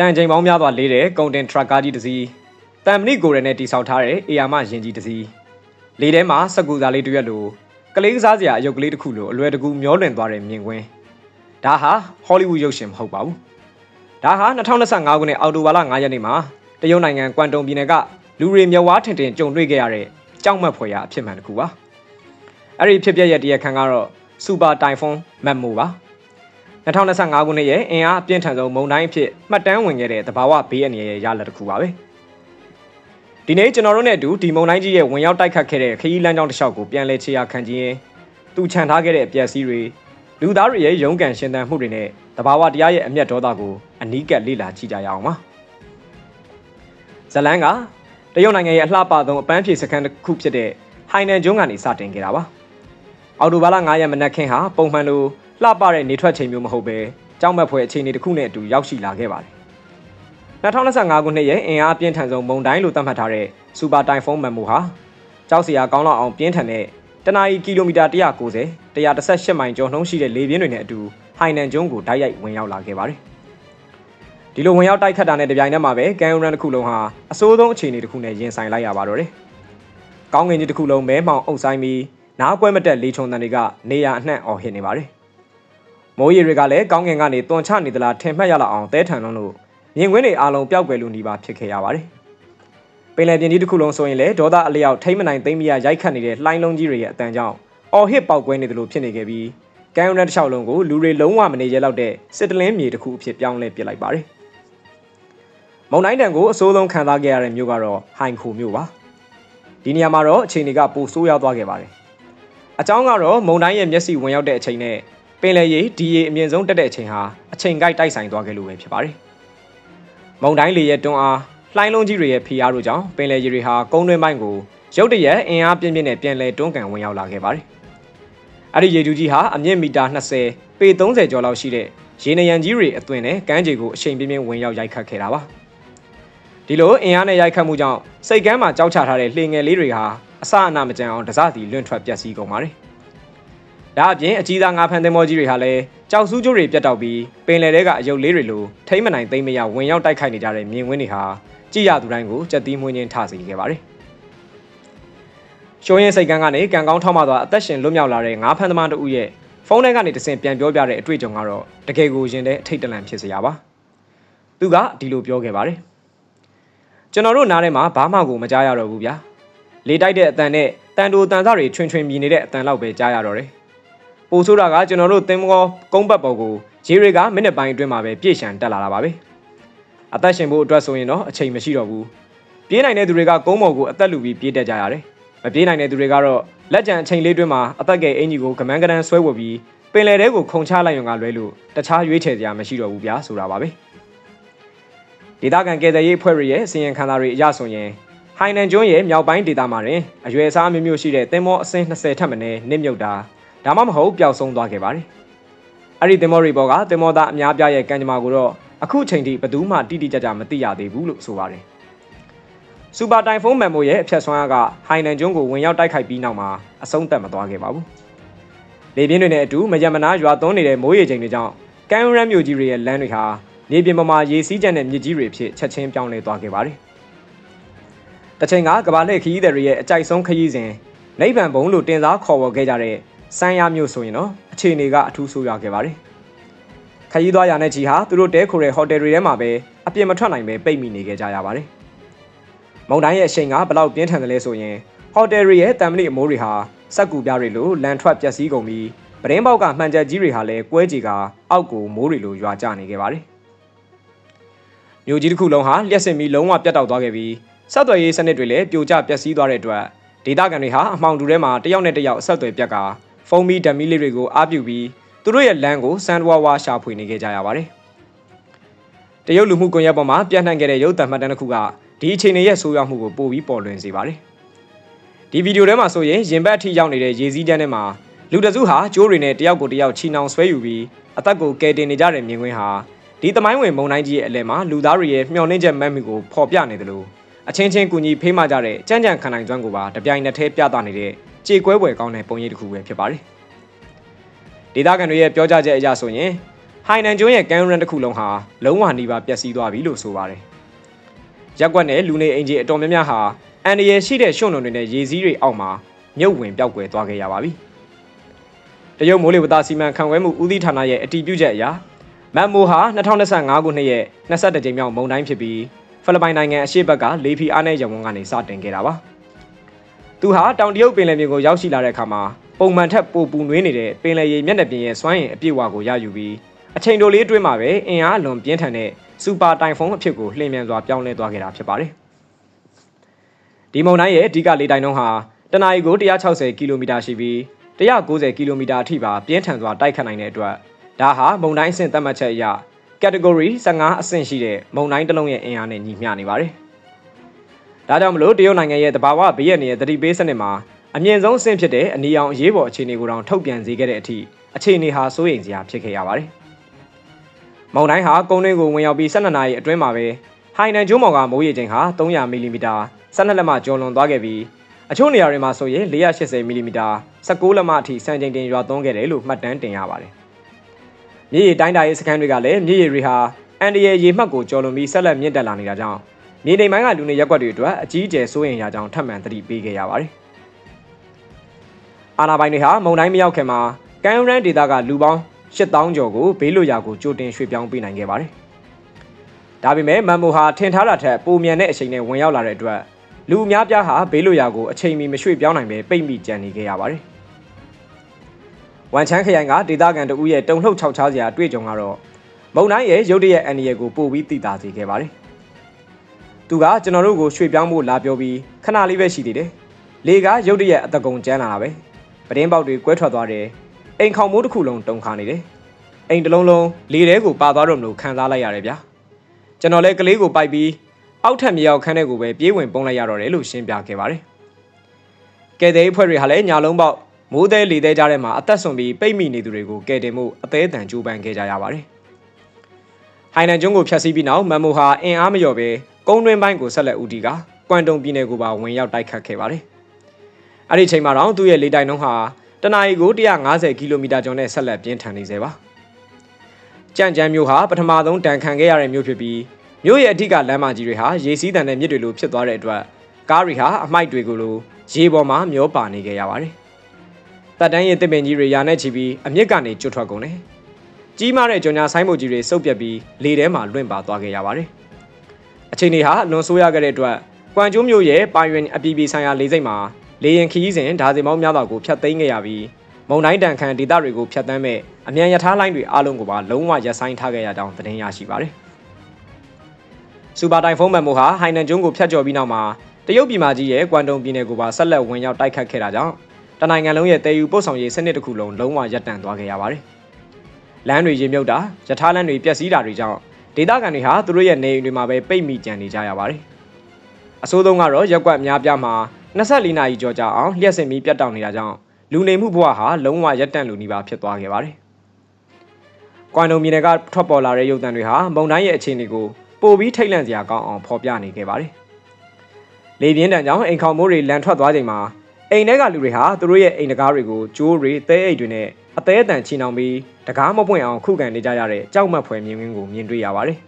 တန်ချိန်ပေါင်းများစွာလေးတဲ့ကုန်တင်ထရပ်ကားကြီးတစ်စီးတန်မဏိကိုရယ်နဲ့တိဆောက်ထားတဲ့အေယာမရင်ကြီးတစ်စီးလေးထဲမှာစက်ကူစားလေးတစ်ရွက်လိုကလေးကစားစရာအယုတ်ကလေးတစ်ခုလိုအလွယ်တကူမျောလွင်သွားတဲ့မြင်ကွင်းဒါဟာဟောလိဝုဒ်ရုပ်ရှင်မဟုတ်ပါဘူးဒါဟာ2025ခုနှစ်အောက်တိုဘာလ9ရက်နေ့မှာတရုတ်နိုင်ငံကွမ်တုံပြည်နယ်ကလူတွေမျက်ဝါးထင်ထင်ကြုံတွေ့ခဲ့ရတဲ့ကြောက်မက်ဖွယ်ရာအဖြစ်မှန်တစ်ခုပါအဲ့ဒီဖြစ်ပျက်ရဲ့တရားခံကတော့စူပါတိုင်ဖွန်းမက်မိုပါ 2025ခုနှစ်ရဲ့အင်အားအပြင်းထန်ဆုံးမုန်တိုင်းအဖြစ်မှတ်တမ်းဝင်ခဲ့တဲ့သဘာဝဘေးအန္တရာယ်ရဲ့ရလဒ်တစ်ခုပါပဲဒီနေ့ကျွန်တော်တို့နဲ့အတူဒီမုန်တိုင်းကြီးရဲ့ဝင်ရောက်တိုက်ခတ်ခဲ့တဲ့ခရီးလမ်းကြောင်းတစ်လျှောက်ကိုပြန်လည်ခြေရာခံကြည့်ရင်သူခြံထားခဲ့တဲ့အပျက်စီးတွေလူသားတွေရဲ့ရုန်းကန်ရှင်သန်မှုတွေနဲ့သဘာဝတရားရဲ့အမျက်ဒေါသကိုအနီးကပ်လေ့လာကြည့်ကြရအောင်ပါဇလန်ကတရုတ်နိုင်ငံရဲ့အလှပဆုံးအပန်းဖြေစခန်းတစ်ခုဖြစ်တဲ့ဟိုင်နန်ကျွန်းကနေစတင်ခဲ့တာပါအော်တိုဘာလ9ရက်မနက်ခင်းဟာပုံမှန်လို လှပတဲ့နေထွက်ချိန်မျိုးမဟုတ်ပဲကြောက်မက်ဖွယ်အခြေအနေတစ်ခုနဲ့အတူရောက်ရှိလာခဲ့ပါတယ်2025ခုနှစ်ရဲ့အင်အားအပြင်းထန်ဆုံးမုန်တိုင်းလို့သတ်မှတ်ထားတဲ့စူပါတိုင်ဖွန်းမန်မိုဟာကြောက်စရာကောင်းလောက်အောင်ပြင်းထန်တဲ့တနအီကီလိုမီတာ190 118မိုင်ကျော်နှုန်းရှိတဲ့လေပြင်းတွေနဲ့အတူဟိုင်နန်ကျွန်းကိုတိုက်ရိုက်ဝင်ရောက်လာခဲ့ပါတယ်ဒီလိုဝင်ရောက်တိုက်ခတ်တာနဲ့တပြိုင်နက်မှာပဲကန်ယူရန်တစ်ခုလုံးဟာအဆိုးဆုံးအခြေအနေတစ်ခုနဲ့ရင်ဆိုင်လိုက်ရပါတော့တယ်။ကောင်းကင်ကြီးတစ်ခုလုံးမဲမှောင်အုပ်ဆိုင်ပြီးနားကွဲမတက်လေချုံတန်တွေကနေရာအနှံ့အော်ဟစ်နေပါတယ်။ မိုးရေတွေကလည်းကောင်းကင်ကနေတွန်ချနေသလားထင်မှတ်ရလောက်အောင်တဲထန်လုံးလို့မြင်ကွင်းတွေအားလုံးပျောက်ကွယ်လို့နေပါဖြစ်ခဲ့ရပါတယ်။ပင်လယ်ပြင်ကြီးတစ်ခုလုံးဆိုရင်လည်းဒေါသအလျောက်ထိမ့်မနိုင်သိမ့်မရရိုက်ခတ်နေတဲ့လှိုင်းလုံးကြီးတွေရဲ့အတန်ကြောင့်အော်ဟစ်ပေါက်ကွဲနေတယ်လို့ဖြစ်နေခဲ့ပြီးကန်ယူရန်တစ်လျှောက်လုံးကိုလူတွေလုံးဝမနေရလောက်တဲ့စစ်တလင်းမြေတစ်ခုအဖြစ်ပြောင်းလဲပစ်လိုက်ပါတယ်။မုံတိုင်းတန်ကိုအစိုးဆုံးခံစားခဲ့ရတဲ့မြို့ကတော့ဟိုင်ခိုမြို့ပါဒီနေရာမှာတော့အခြေအနေကပိုဆိုးရွားသွားခဲ့ပါတယ်အကြောင်းကတော့မုံတိုင်းရဲ့မျက်စိဝင်ရောက်တဲ့အချိန်နဲ့ ပင်လယ်ရေဒီရေအမြင့်ဆုံးတက်တဲ့အချိန်ဟာအချိန်ကိုက်တိုက်ဆိုင်သွားခဲ့လို့ပဲဖြစ်ပါတယ်မုံတိုင်းလေရဲ့တွန်းအားလှိုင်းလုံးကြီးတွေရဲ့ဖိအားတို့ကြောင့်ပင်လယ်ရေတွေဟာကုန်းတွင်းပိုင်းကိုရုတ်တရက်အင်အားပြင်းပြင်းနဲ့ပြန်လည်တွန်းကန်ဝင်ရောက်လာခဲ့ပါတယ်အဲ့ဒီရေတူကြီးဟာအမြင့်မီတာ20ပေ30ကျော်လောက်ရှိတဲ့ရေနံရံကြီးတွေအသွင်နဲ့ကမ်းခြေကိုအချိန်ပြင်းပြင်းဝင်ရောက်ရိုက်ခတ်ခဲ့တာပါဒီလိုအင်အားနဲ့ရိုက်ခတ်မှုကြောင့်စိတ်ကမ်းမှာကြောက်ချထားတဲ့လှေငယ်လေးတွေဟာအစအနမကြံအောင်တစစီလွင့်ထွက်ပျက်စီးကုန်ပါတယ်။ ဒါအပြင်အကြီးသားငါးဖန်သင်္ဘောကြီးတွေဟာလည်းကြောက်စူးကြိုးတွေပြတ်တောက်ပြီးပင်လယ်ထဲကအယုတ်လေးတွေလိုထိမ့်မနိုင်သိမ့်မရဝင်ရောက်တိုက်ခိုက်နေကြတဲ့မြင်ကွင်းတွေဟာကြည်ရသူတိုင်းကိုကြက်သီးမွေးခြင်းထစေခဲ့ပါတယ်။ရှိုးရင်စိတ်ကမ်းကနေကံကောင်းထောက်မှသွားအသက်ရှင်လွတ်မြောက်လာတဲ့ငါးဖန်သမားတို့ရဲ့ဖုန်းထဲကနေတဆင့်ပြန်ပြောပြတဲ့အတွေ့အကြုံကတော့တကယ်ကိုရင်တဲ့အထိတ်တလန့်ဖြစ်စရာပါ။သူကဒီလိုပြောခဲ့ပါတယ်။ကျွန်တော်တို့နားထဲမှာဘာမှကိုမကြားရတော့ဘူးဗျာလေတိုက်တဲ့အတန်နဲ့တန်တိုတန်စတွေထွင်ထွင်မြည်နေတဲ့အတန်လောက်ပဲကြားရတော့တယ် ပိုဆိုတာကကျွန်တော်တို့သင်္ဘောကုန်းပတ်ပေါ်ကိုဂျေတွေကမိနစ်ပိုင်းအတွင်းမှာပဲပြည့်ရှံတက်လာတာပါပဲအသက်ရှင်ဖို့အတွက်ဆိုရင်တော့အချိန်မရှိတော့ဘူးပြေးနိုင်တဲ့သူတွေကကုန်းပေါ်ကိုအသက်လူပြီးပြေးတက်ကြရတယ်မပြေးနိုင်တဲ့သူတွေကတော့လက်ကျန်အချိန်လေးတွင်းမှာအသက်ကဲအင်ကြီးကိုကမန်းကရန်ဆွဲဝတ်ပြီးပင်လယ်ထဲကိုခုန်ချလိုက်ရုံကလွဲလို့တခြားရွေးချယ်စရာမရှိတော့ဘူးဗျာဆိုတာပါပဲဒေသခံကယ်ဆယ်ရေးအဖွဲ့တွေရဲ့စီရင်ခံစာတွေအရဆိုရင်ဟိုင်နန်ကျွန်းရဲ့မြောက်ပိုင်းဒေသမှာတွင်အရွယ်အစားမျိုးမျိုးရှိတဲ့သင်္ဘောအစင်း20ထပ်မံနဲ့နစ်မြုပ်တာ ဒါမှမဟုတ်ပျောက်ဆုံးသွားခဲ့ပါတယ်။အဲ့ဒီသင်္ဘောတွေပေါ်ကသင်္ဘောသားအများပြားရဲ့ကံကြမ္မာကိုတော့အခုချိန်ထိဘယ်သူမှတိတိကျကျမသိရသေးဘူးလို့ဆိုပါတယ်။စူပါတိုင်ဖုန်းမန်မိုရဲ့အဖြတ်ဆွမ်းအားကဟိုင်နန်ကျွန်းကိုဝင်ရောက်တိုက်ခိုက်ပြီးနောက်မှာအဆုံးသတ်မသွားခဲ့ပါဘူး။လေပြင်းတွေနဲ့အတူမယမနာရွာသွန်းနေတဲ့မိုးရေချိန်တွေကြောင့်ကန်ရန်မြို့ကြီးတွေရဲ့လမ်းတွေဟာမြေပြင်ပေါ်မှာရေစီးကြတဲ့မြစ်ကြီးတွေဖြစ်ချက်ချင်းပြောင်းလဲသွားခဲ့ပါတယ်။တချိန်ကကဘာလှည့်ခရီးသည်တွေရဲ့အကြိုက်ဆုံးခရီးစဉ်နိဗ္ဗာန်ဘုံလို့တင်စားခေါ်ဝေါ်ခဲ့ကြတဲ့ စမ်းရမျိုးဆိုရင်တော့အခြေအနေကအထူးဆိုးရွားခဲ့ပါတယ်။ခရီးသွားရတဲ့ကြီးဟာသူတို့တဲခိုတဲ့ဟိုတယ်တွေထဲမှာပဲအပြင်မထွက်နိုင်ပဲပိတ်မိနေခဲ့ကြရပါတယ်။မုံတိုင်းရဲ့အရှိန်ကဘလောက်ပြင်းထန်တယ်လဲဆိုရင်ဟိုတယ်တွေရဲ့တံမဏိအမိုးတွေဟာစက်ကူပြားတွေလိုလန်ထွက်ပျက်စီးကုန်ပြီးပရင်းပေါက်ကမှန်ချက်ကြီးတွေဟာလည်းကွဲကြေကအောက်ကိုမိုးတွေလိုရွာကျနေခဲ့ပါတယ်။မြို့ကြီးတစ်ခုလုံးဟာလျှက်စစ်မီလုံးဝပြတ်တောက်သွားခဲ့ပြီးဆက်သွယ်ရေးစနစ်တွေလည်းပြိုကျပျက်စီးသွားတဲ့အတွက်ဒေသခံတွေဟာအမှောင်တူထဲမှာတယောက်နဲ့တယောက်အဆက်အသွယ်ပြတ်ကာ ဖုန်းမီဓာတ်မီလေးတွေကိုအားပြုပြီးသူတို့ရဲ့လမ်းကိုစမ်းတဝါဝါရှာဖွေနေခဲ့ကြရပါတယ်။တရုတ်လူမှုကွန်ရက်ပေါ်မှာပြန့်နှံ့ခဲ့တဲ့ရုပ်သံမှတ်တမ်းတစ်ခုကဒီအခြေအနေရဲ့ဆိုးရွားမှုကိုပိုပြီးပေါ်လွင်စေပါတယ်။ဒီဗီဒီယိုထဲမှာဆိုရင်ရင်ဘတ်အထိရောက်နေတဲ့ရေစည်းတန်းထဲမှာလူတစုဟာကျိုးတွေနဲ့တယောက်ကိုတယောက်ချီနှောင်ဆွဲယူပြီးအသက်ကိုကယ်တင်နေကြတဲ့မြင်ကွင်းဟာဒီသမိုင်းဝင်မုံတိုင်းကြီးရဲ့အလဲမှာလူသားတွေရဲ့မျှော်လင့်ချက်မှတ်မိကိုဖော်ပြနေတယ်လို့အချင်းချင်းကူညီဖေးမှကြတဲ့ကြမ်းကြမ်းခံနိုင်စွမ်းကိုပါတပြိုင်နက်တည်းပြသနေတဲ့ ကြေကွဲပွဲကောင်းတဲ့ပုံရိပ်တစ်ခုပဲဖြစ်ပါတယ်။ဒေသခံတွေရဲ့ပြောကြားချက်အရဆိုရင်ဟဟိုင်နန်ကျွန်းရဲ့ကမ်းရန်တစ်ခုလုံးဟာလုံးဝနှီးပါပျက်စီးသွားပြီလို့ဆိုပါတယ်။ရက်ကွက်နဲ့လူနေအိမ်ကြီးအတော်များများဟာအန်ဒီရရှိတဲ့ရွှွန်လုံးတွေနဲ့ရေစည်းတွေအောက်မှာမြုပ်ဝင်ပျောက်ကွယ်သွားခဲ့ရပါပြီ။တရုတ်မိုးလေဝသစီမံခန့်ခွဲမှုဦးစီးဌာနရဲ့အတည်ပြုချက်အရမန်မိုဟာ2025ခုနှစ်ရဲ့22ကြိမ်မြောက်မုန်တိုင်းဖြစ်ပြီးဖိလစ်ပိုင်နိုင်ငံအရှေ့ဘက်ကလေဖီအားနဲ့ရဝန်းကနေစတင်ခဲ့တာပါ။ သူဟာတောင်တရုတ်ပင်လယ်ပြင်ကိုရောက်ရှိလာတဲ့အခါမှာပုံမှန်ထက်ပိုပူနွေးနေတဲ့ပင်လယ်ရေမျက်နှာပြင်ရဲ့စွမ်းအင်အပြည့်အဝကိုရယူပြီးအချိန်တိုလေးအတွင်းမှာပဲအင်အားလွန်ပြင်းထန်တဲ့စူပါတိုင်ဖုန်းအဖြစ်ကိုလှည့်မြန်စွာပြောင်းလဲသွားခဲ့တာဖြစ်ပါတယ်။ဒီမုန်တိုင်းရဲ့အဓိကလေတိုင်နှုန်းဟာတနအီကို160ကီလိုမီတာရှိပြီး190ကီလိုမီတာအထိပါပြင်းထန်စွာတိုက်ခတ်နိုင်တဲ့အတွက်ဒါဟာမုန်တိုင်းအဆင့်သတ်မှတ်ချက်အရ category 15အဆင့်ရှိတဲ့မုန်တိုင်းတစ်လုံးရဲ့အင်အားနဲ့ညီမျှနေပါတယ်။ ဒါကြောင့်မလို့တရုတ်နိုင်ငံရဲ့တဘာဝဘေးရန်ရဲ့တတိပေးစနစ်မှာအမြင့်ဆုံးအဆင့်ဖြစ်တဲ့အနီရောင်အရေးပေါ်အခြေအနေကိုတောင်ထုတ်ပြန်စေခဲ့တဲ့အထိအခြေအနေဟာစိုးရိမ်စရာဖြစ်ခဲ့ရပါတယ်။မုန်တိုင်းဟာကုန်းတွင်းကိုဝင်ရောက်ပြီး12နာရီအတွင်းမှာပဲဟိုင်နန်ကျွန်းပေါ်ကမိုးရေချိန်ဟာ300မီလီမီတာ12လက်မကျော်လွန်သွားခဲ့ပြီးအချို့နေရာတွေမှာဆိုရင်480မီလီမီတာ16လက်မအထိစံချိန်တင်ရွာသွန်းခဲ့တယ်လို့မှတ်တမ်းတင်ရပါတယ်။မြေရီတိုင်းတာရေးစခန်းတွေကလည်းမြေရီတွေဟာအန်ဒီရဲ့ရေမှတ်ကိုကျော်လွန်ပြီးဆက်လက်မြင့်တက်လာနေတာကြောင့် မြေနေပိုင်းကလူနေရက်ွက်တွေအတွက်အကြီးအကျယ်စိုးရိမ်ရကြောင်းထပ်မံသတိပေးခဲ့ရပါတယ်။အာနာပိုင်တွေဟာမုံတိုင်းမရောက်ခင်မှာကမ်းရန်ဒေသကလူပေါင်း8000ကျော်ကိုဘေးလွတ်ရာကိုကြိုတင်ရွှေ့ပြောင်းပေးနိုင်ခဲ့ပါတယ်။ဒါပေမဲ့မန်မိုဟာထင်ထားတာထက်ပိုမြန်တဲ့အချိန်နဲ့ဝင်ရောက်လာတဲ့အတွက်လူအများပြားဟာဘေးလွတ်ရာကိုအချိန်မီမရွှေ့ပြောင်းနိုင်ပဲပိတ်မိကြံနေခဲ့ရပါတယ်။ဝန်ချမ်းခရိုင်ကဒေသခံတဦးရဲ့တုံ့လှုပ်ခြောက်ခြားစရာအတွေ့အကြုံကတော့မုံတိုင်းရဲ့ရုတ်တရက်အန်ဒီရဲ့ကိုပို့ပြီးတည်တာစေခဲ့ပါတယ်။ သူကကျွန်တော်တို့ကိုရွှေ့ပြောင်းဖို့လာပြောပြီးခဏလေးပဲရှိသေးတယ်။လေကရုတ်တရက်အတကုံကျန်းလာတာပဲ။ပတင်းပေါက်တွေကွဲထွက်သွားတယ်အိမ်ခေါင်မိုးတစ်ခုလုံးတုံခါနေတယ်အိမ်တစ်လုံးလုံးလေထဲကိုပါသွားတော့မလို့ခံစားလိုက်ရတယ်ဗျာကျွန်တော်လည်းကလေးကိုပိုက်ပြီးအောက်ထပ်မြေရောက်ခန်းထဲကိုပဲပြေးဝင်ပုံးလိုက်ရတော့တယ်လို့ရှင်းပြခဲ့ပါတယ်ကဲတဲ့အဖွဲ့တွေဟာလည်းညာလုံးပေါက်မိုးသေးလေသေးကြတဲ့မှာအသက်ဆုံးပြီးပိတ်မိနေသူတွေကိုကဲတင်မှုအသေးအတန်ကြိုးပမ်းခဲ့ကြရပါတယ်ဟိုင်နန်ကျွန်းကိုဖျက်ဆီးပြီးနောက်မန်မိုဟာအင်အားမလျော့ပဲ ကုန်းတွင်းပိုင်းကိုဆက်လက်ဦးတည်ကကွမ်တုံပြည်နယ်ကိုပါဝင်ရောက်တိုက်ခတ်ခဲ့ပါတယ်အဲ့ဒီချိန်မှာတော့သူ့ရဲ့လေတိုင်နှုန်းဟာတနအီကို150ကီလိုမီတာကျော်နဲ့ဆက်လက်ပြင်းထန်နေစေပါကြံ့ကြမ်းမျိုးဟာပထမဆုံးတန်ခံခဲ့ရတဲ့မျိုးဖြစ်ပြီးမြို့ရဲ့အထက်ကလမ်းမကြီးတွေဟာရေစီးတန်တဲ့မြစ်တွေလိုဖြစ်သွားတဲ့အတွက်ကားတွေဟာအမိုက်တွေကိုလိုရေပေါ်မှာမျောပါနေခဲ့ရပါတယ်တပ်တန်းရဲ့တစ်ပင်ကြီးတွေရာနဲ့ချီပြီးအမြင့်ကနေကျွတ်ထွက်ကုန်တယ်ကြီးမားတဲ့ကြော်ညာဆိုင်းမုတ်ကြီးတွေစုပ်ပြက်ပြီးလေထဲမှာလွင့်ပါသွားခဲ့ရပါတယ် အချိန်တွေဟာလွန်ဆိုးရခဲ့တဲ့အတွက်ကွမ်ကျိုးမြို့ရဲ့ပိုင်ရင်အပြည်ပြည်ဆိုင်ရာလေဆိပ်မှာလေရင်ခီးစဉ်ဒါဇင်ပေါင်းများစွာကိုဖျက်သိမ်းခဲ့ရပြီးမုံတိုင်းတန်ခမ်းဒေသတွေကိုဖျက်ဆီးမဲ့အမြန်ရထားလိုင်းတွေအားလုံးကိုပါလုံးဝရပ်ဆိုင်းထားခဲ့ရကြောင်းသတင်းရရှိပါတယ်။စူပါတိုင်ဖုန်းမန်မိုဟာဟိုင်နန်ကျွန်းကိုဖျက်ကျော်ပြီးနောက်မှာတရုတ်ပြည်မကြီးရဲ့ကွမ်တုံပြည်နယ်ကိုပါဆက်လက်ဝင်ရောက်တိုက်ခတ်ခဲ့တာကြောင့်တနိုင်ငံလုံးရဲ့တည်ယူပို့ဆောင်ရေးစနစ်တစ်ခုလုံးလုံးဝရပ်တန့်သွားခဲ့ရပါတယ်။လမ်းတွေရေမြုပ်တာရထားလမ်းတွေပျက်စီးတာတွေကြောင့် ဒေသခံတွေဟာသူတို့ရဲ့နေအိမ်တွေမှာပဲပိတ်မိကြံနေကြရပါတယ်။အဆိုးဆုံးကတော့ရက်ကွက်များပြားမှာ24နာရီကျော်ကြာအောင်လျှက်စင်ပြီးပြတ်တောက်နေတာကြောင့်လူနေမှုဘဝဟာလုံးဝရပ်တန့်လူနေပါဖြစ်သွားခဲ့ပါတယ်။ကွမ်တုံပြည်နယ်ကထွက်ပေါ်လာတဲ့ရုပ်သံတွေဟာမုံတိုင်းရဲ့အခြေအနေကိုပိုပြီးထိတ်လန့်စရာကောင်းအောင်ဖော်ပြနေခဲ့ပါတယ်။လေပြင်းတန်ကြောင့်အိမ်ခေါင်မိုးတွေလန်ထွက်သွားချိန်မှာ အိမ်ထဲကလူတွေဟာသူတို့ရဲ့အိမ်တကားတွေကိုကျိုးတွေသဲအိတ်တွေနဲ့အသေးအတန်ချီနှောင်ပြီးတကားမပွင့်အောင်ခုခံနေကြရတဲ့ကြောက်မက်ဖွယ်မြင်ကွင်းကိုမြင်တွေ့ရပါတယ်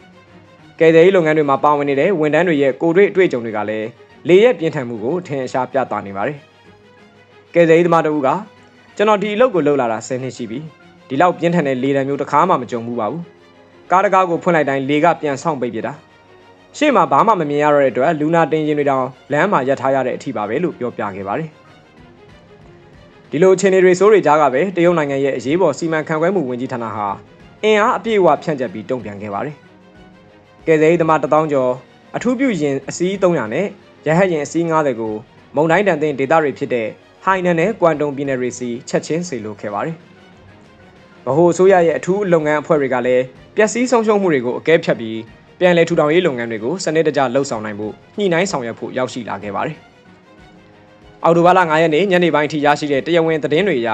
။ကယ်ဆယ်ရေးလုပ်ငန်းတွေမှာပါဝင်နေတဲ့ဝန်ထမ်းတွေရဲ့ကိုယ်တွေ့အတွေ့အကြုံတွေကလည်းလေရဲ့ပြင်းထန်မှုကိုထင်ရှားပြသနေပါတယ်။ကယ်ဆယ်ရေးသမားတဦးကကျွန်တော်ဒီအလုပ်ကိုလုပ်လာတာ10နှစ်ရှိပြီ။ဒီလောက်ပြင်းထန်တဲ့လေတံမျိုးတစ်ခါမှမကြုံဘူးပါဘူး။ကားတကားကိုဖွင့်လိုက်တိုင်းလေကပြန်ဆောင်ပိတ်ပြတာ။ ရှေ့မှာဘာမှမမြင်ရတော့တဲ့အတွက်လူနာတင်ရင်တွေတောင်လမ်းမှာရပ်ထားရတဲ့အထိပါပဲလို့ပြောပြခဲ့ပါတယ်။ဒီလိုအခြေအနေတွေစိုးရိမ်ကြကပဲတရုတ်နိုင်ငံရဲ့အရေးပေါ်စီမံခန့်ခွဲမှုဝန်ကြီးဌာနဟာအင်အားအပြည့်အဝဖြန့်ကျက်ပြီးတုံ့ပြန်ခဲ့ပါတယ်။ကယ်ဆယ်ရေးသမား1000ကျော်အထူးပြုရင်အစီး300နဲ့ရဟတ်ယာဉ်အစီး90ကိုမုံတိုင်းတန်တဲ့ဒေသတွေဖြစ်တဲ့ဟိုင်နန်နဲ့ကွမ်တုံပြည်နယ်တွေစီချက်ချင်းစေလိုခဲ့ပါတယ်။ဗဟိုအစိုးရရဲ့အထူးလုပ်ငန်းအဖွဲ့တွေကလည်းပျက်စီးဆုံးရှုံးမှုတွေကိုအကဲဖြတ်ပြီး ပြန်လည်ထူထောင်ရေးလုပ်ငန်းတွေကိုစနစ်တကျလှုပ်ဆောင်နိုင်ဖို့ညှိနှိုင်းဆောင်ရွက်ဖို့ရောက်ရှိလာခဲ့ပါတယ်။အော်တိုဘာလ9ရက်နေ့ညနေပိုင်းထိရရှိတဲ့တရားဝင်သတင်းတွေအရ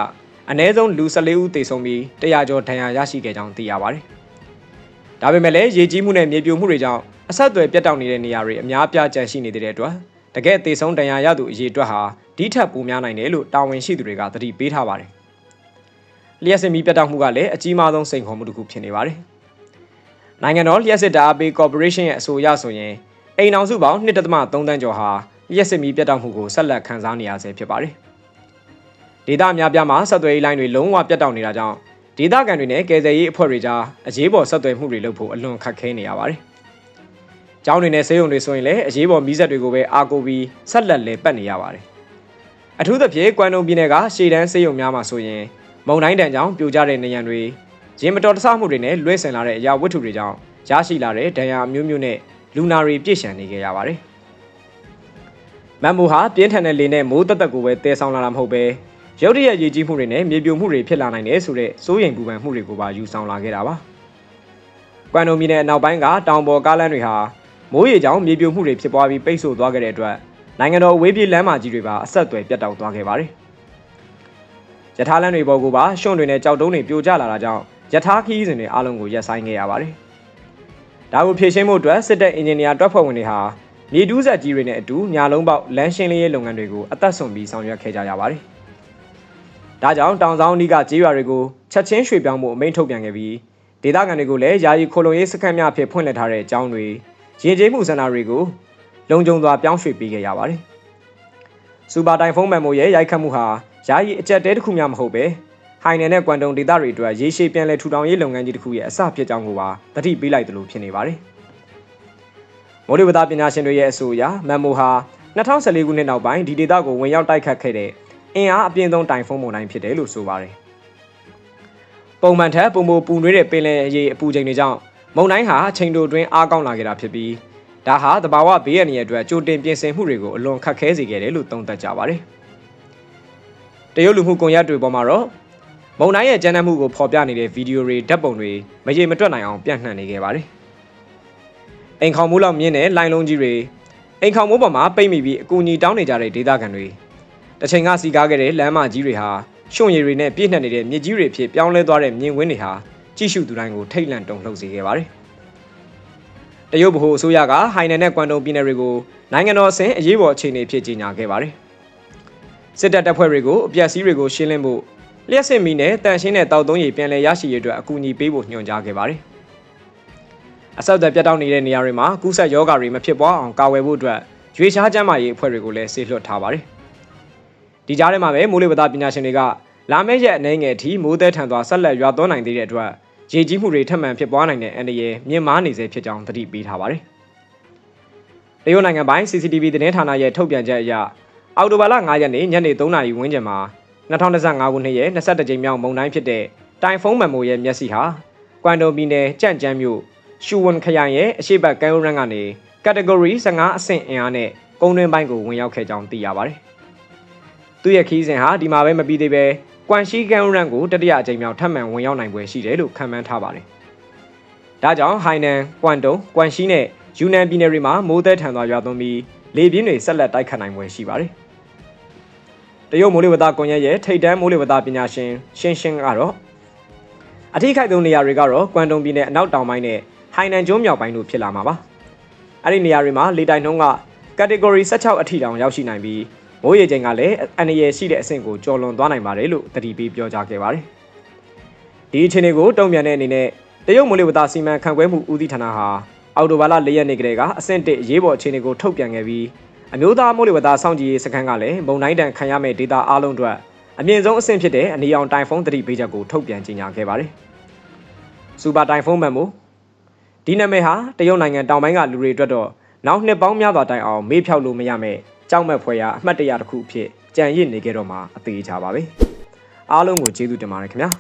အ ਨੇ ဆုံးလူ14ဦးသေဆုံးပြီး100ကျော်ဒဏ်ရာရရှိခဲ့ကြောင်းသိရပါတယ်။ဒါပေမဲ့လည်းရေကြီးမှုနဲ့မြေပြိုမှုတွေကြောင့်အဆက်အသွယ်ပြတ်တောက်နေတဲ့နေရာတွေအများပြားကျန်ရှိနေတဲ့အတွက်တကယ်သေဆုံးဒဏ်ရာရသူအရေအတွက်ဟာဒီထက်ပိုများနိုင်တယ်လို့တာဝန်ရှိသူတွေကသတိပေးထားပါတယ်။လျှက်စစ်မီပြတ်တောက်မှုကလည်းအကြီးမားဆုံးစိန်ခေါ်မှုတစ်ခုဖြစ်နေပါတယ်။ နိုင်ငံတော်လျှက်စစ်ဓာတ်အားပေးကော်ပိုရေးရှင်းရဲ့အဆိုအရဆိုရင်အိမ်အောင်စုပေါင်း1.3တန်းကျော်ဟာလျှက်စစ်မီပြတ်တောက်မှုကိုဆက်လက်ခံစားနေရဆဲဖြစ်ပါတယ်။ဒေသအများပြားမှာဆက်သွယ်ရေးလိုင်းတွေလုံးဝပြတ်တောက်နေတာကြောင့်ဒေသခံတွေနဲ့ကယ်ဆယ်ရေးအဖွဲ့တွေကြားအရေးပေါ်ဆက်သွယ်မှုတွေလုပ်ဖို့အလွန်ခက်ခဲနေရပါတယ်။ကျောင်းတွေနဲ့ဆေးရုံတွေဆိုရင်လည်းအရေးပေါ်မီးစက်တွေကိုပဲအားကိုးပြီးဆက်လက်လဲပတ်နေရပါတယ်။အထူးသဖြင့်ကွမ်တုံပြည်နယ်ကရှေ့တန်းဆေးရုံများမှာဆိုရင်မုံတိုင်းတန်ကြောင့်ပြိုကျတဲ့နေရန်တွေ ရင်မတော်တဆမှုတွေနဲ့လွှဲဆင်လာတဲ့အရာဝတ္ထုတွေကြောင့်ရရှိလာတဲ့ဒဏ်ရာအမျိုးမျိုးနဲ့လူနာတွေပြည့်ရှံနေကြရပါတယ်။မမ်မူဟာပြင်းထန်တဲ့လေနဲ့မိုးတက်တက်ကိုပဲတဲဆောင်လာတာမဟုတ်ပဲရုတ်တရက်ရည်ကြီးမှုတွေနဲ့မြေပြိုမှုတွေဖြစ်လာနိုင်တယ်ဆိုတဲ့စိုးရိမ်ပူပန်မှုတွေကိုပါယူဆောင်လာခဲ့တာပါ။ကွမ်ဒိုမီနယ်အနောက်ပိုင်းကတောင်ပေါ်ကားလမ်းတွေဟာမိုးရေကြောင့်မြေပြိုမှုတွေဖြစ်ပွားပြီးပိတ်ဆို့သွားခဲ့တဲ့အတွက်နိုင်ငံတော်ဝေးပြေးလမ်းမကြီးတွေပါအဆက်အသွယ်ပြတ်တောက်သွားခဲ့ပါတယ်။ယထာလမ်းတွေပေါ်ကပါရှွန့်တွေနဲ့ကြောက်တုံးတွေပြိုကျလာတာကြောင့် ယထာခီးစဉ်တွေအားလုံးကိုရပ်ဆိုင်းခဲ့ရပါတယ်။ဒါကိုဖြည့်ရှင်းမှုအတွက်စစ်တပ်အင်ဂျင်နီယာတွက်ဖွဲ့ဝင်တွေဟာမြေတူးဆက်ကြီးတွေနဲ့အတူညာလုံးပေါက်လမ်းရှင်းလင်းရေးလုပ်ငန်းတွေကိုအသက်ဆုံးပြီးဆောင်ရွက်ခဲ့ကြရပါတယ်။ဒါကြောင့်တောင်ဆောင်အနီးကကြေးရွာတွေကိုချက်ချင်းရွှေ့ပြောင်းမှုအမိန့်ထုတ်ပြန်ခဲ့ပြီးဒေသခံတွေကိုလည်းယာယီခိုလုံရေးစခန်းများအဖြစ်ဖွင့်လှစ်ထားတဲ့အကြောင်းတွေရင်ကျေးမှုစင်တာတွေကိုလုံခြုံစွာပြောင်းရွှေ့ပေးခဲ့ရပါတယ်။စူပါတိုင်ဖုန်းမန်မိုရဲ့ရိုက်ခတ်မှုဟာယာယီအကြက်တဲတစ်ခုမှမဟုတ်ပဲ ဟိုင်နယ်နဲ့ကွမ်တုံဒေသတွေအတွက်ရေရှည်ပြန်လည်ထူထောင်ရေးလုပ်ငန်းကြီးတစ်ခုရဲ့အစဖြစ်ကြောင်းကိုပါတတိပေးလိုက်သလိုဖြစ်နေပါတယ်။မိုးလေဝသပညာရှင်တွေရဲ့အဆိုအရမန်မိုဟာ2014ခုနှစ်နောက်ပိုင်းဒီဒေသကိုဝင်ရောက်တိုက်ခတ်ခဲ့တဲ့အင်အားအပြင်းဆုံးတိုင်ဖုန်းမုန်တိုင်းဖြစ်တယ်လို့ဆိုပါတယ်။ပုံမှန်ထက်ပုံမပူနွေးတဲ့ပင်လယ်ရေအပူချိန်တွေကြောင့်မုန်တိုင်းဟာချိန်တိုတွင်းအားကောင်းလာခဲ့တာဖြစ်ပြီးဒါဟာတဘာဝဘေးရန်ရဲ့အတွက်ကြိုတင်ပြင်ဆင်မှုတွေကိုအလွန်ခက်ခဲစေခဲ့တယ်လို့သုံးသပ်ကြပါတယ်။တရုတ်လူမှုကွန်ရက်တွေပေါ်မှာတော့ မုံတိုင်းရဲ့ကျန်းတဲ့မှုကိုဖော်ပြနေတဲ့ဗီဒီယိုတွေဓာတ်ပုံတွေမရေမတွက်နိုင်အောင်ပြန့်နှံ့နေခဲ့ပါတယ်။အိမ်ခေါင်မိုးလောက်မြင့်တဲ့လိုင်းလုံးကြီးတွေအိမ်ခေါင်မိုးပေါ်မှာပိတ်မိပြီးအကူအညီတောင်းနေကြတဲ့ဒေသခံတွေတစ်ချိန်ကစီကားခဲ့တဲ့လမ်းမကြီးတွေဟာရှုံရည်တွေနဲ့ပြည့်နှက်နေတဲ့မြစ်ကြီးတွေဖြစ်ပြောင်းလဲသွားတဲ့မြင်ကွင်းတွေဟာကြည့်ရှုသူတိုင်းကိုထိတ်လန့်တုန်လှုပ်စေခဲ့ပါတယ်။တရုတ်ဗဟိုအစိုးရကဟိုင်နယ်နဲ့ကွမ်တုံပြည်နယ်တွေကိုနိုင်ငံတော်အဆင့်အရေးပေါ်အခြေအနေဖြစ်ကြေညာခဲ့ပါတယ်။စစ်တပ်တပ်ဖွဲ့တွေကိုအပြက်စီးတွေကိုရှင်းလင်းဖို့ လျှက်စစ်မီနဲ့တန်ရှင်းတဲ့တောက်သုံးရည်ပြန်လည်ရရှိရေးအတွက်အကူအညီပေးဖို့ညွှန်ကြားခဲ့ပါတယ်။အဆောက်အအုံပြတ်တောက်နေတဲ့နေရာတွေမှာကူးစက်ရောဂါတွေမဖြစ်ပွားအောင်ကာဝယ်ဖို့အတွက်ရွေးရှားကျန်းမာရေးအဖွဲ့တွေကိုလည်းဆေးလွှတ်ထားပါတယ်။ဒီကြားထဲမှာပဲမိုးလေဝသပညာရှင်တွေကလာမယ့်ရက်အနေငယ်အထိမိုးသည်ထန်စွာဆက်လက်ရွာသွန်းနိုင်သေးတဲ့အတွက်ရေကြီးမှုတွေထပ်မံဖြစ်ပွားနိုင်တဲ့အန္တရာယ်မြင့်မားနေစေဖြစ်ကြောင်းသတိပေးထားပါတယ်။တရုတ်နိုင်ငံပိုင်း CCTV သတင်းဌာနရဲ့ထုတ်ပြန်ချက်အရအောက်တိုဘာလ9ရက်နေ့ညနေ3:00နာရီဝန်းကျင်မှာ 2025ခုနှစ်ရဲ့22ကြိမ်မြောက်မုန်တိုင်းဖြစ်တဲ့တိုင်ဖုန်းမန်မိုရဲ့မျက်စိဟာကွမ်ဒိုပြည်နယ်ကြန့်ကျန်းမြို့ရှူဝန်ခရိုင်ရဲ့အရှိတ်ကမ်းရိုးရမ်းကနေ category 15အဆင့်အင်အားနဲ့ကုန်းတွင်းပိုင်းကိုဝင်ရောက်ခဲ့ကြောင်းသိရပါတယ်။သူ့ရဲ့ခီးစဉ်ဟာဒီမှာပဲမပြီးသေးပဲကွမ်ရှိကမ်းရိုးရမ်းကိုတတိယအကြိမ်မြောက်ထပ်မံဝင်ရောက်နိုင်ပွဲရှိတယ်လို့ခန့်မှန်းထားပါတယ်။ဒါကြောင့်ဟိုင်နန်၊ကွမ်တုံ၊ကွမ်ရှိနဲ့ယူနန်ပြည်နယ်တွေမှာမိုးသည်ထန်စွာရွာသွန်းပြီးလေပြင်းတွေဆက်လက်တိုက်ခတ်နိုင်ပွဲရှိပါတယ်။ တရုတ်မိုးလေဝသကွန်ရက်ရဲ့ထိပ်တန်းမိုးလေဝသပညာရှင်ရှင်းရှင်းကတော့အထိခိုက်ဆုံးနေရာတွေကတော့ကွမ်တုံပြည်နယ်အနောက်တောင်ပိုင်းနဲ့ဟိုင်နန်ကျွန်းမြောက်ပိုင်းတို့ဖြစ်လာမှာပါ။အဲ့ဒီနေရာတွေမှာလေတိုင်နှုန်းက category 16အထိတောင်ရောက်ရှိနိုင်ပြီးမိုးရေချိန်ကလည်းအန္တရာယ်ရှိတဲ့အဆင့်ကိုကျော်လွန်သွားနိုင်ပါတယ်လို့တတိပေးပြောကြားခဲ့ပါတယ်။ဒီအခြေအနေကိုတုံ့ပြန်တဲ့အနေနဲ့တရုတ်မိုးလေဝသစီမံခန့်ခွဲမှုဦးစီးဌာနဟာအော်တိုဘာလ၄ရက်နေ့ကတည်းကအဆင့်1ရေးပေါ်အခြေအနေကိုထုတ်ပြန်ခဲ့ပြီး အမျိုးသားမိုးလေဝသစောင့်ကြည့်ရေးစခန်းကလည်းမုန်တိုင်းတန်ခံရမယ့်ဒေတာအားလုံးအတွက်အမြင့်ဆုံးအဆင့်ဖြစ်တဲ့အနီရောင်တိုင်ဖုန်းသတိပေးချက်ကိုထုတ်ပြန်ကြေညာခဲ့ပါတယ်။စူပါတိုင်ဖုန်းမှန်မို့ဒီနာမည်ဟာတရုတ်နိုင်ငံတောင်ပိုင်းကလူတွေအတွက်တော့နောက်နှစ်ပေါင်းများစွာတိုင်အောင်မေ့ဖြောက်လို့မရမယ့်ကြောက်မဲ့ဖွယ်ရာအမှတ်တရတစ်ခုအဖြစ်ကြံရစ်နေကြတော့မှအသေးချပါပဲ။အားလုံးကိုကျေးဇူးတင်ပါတယ်ခင်ဗျာ။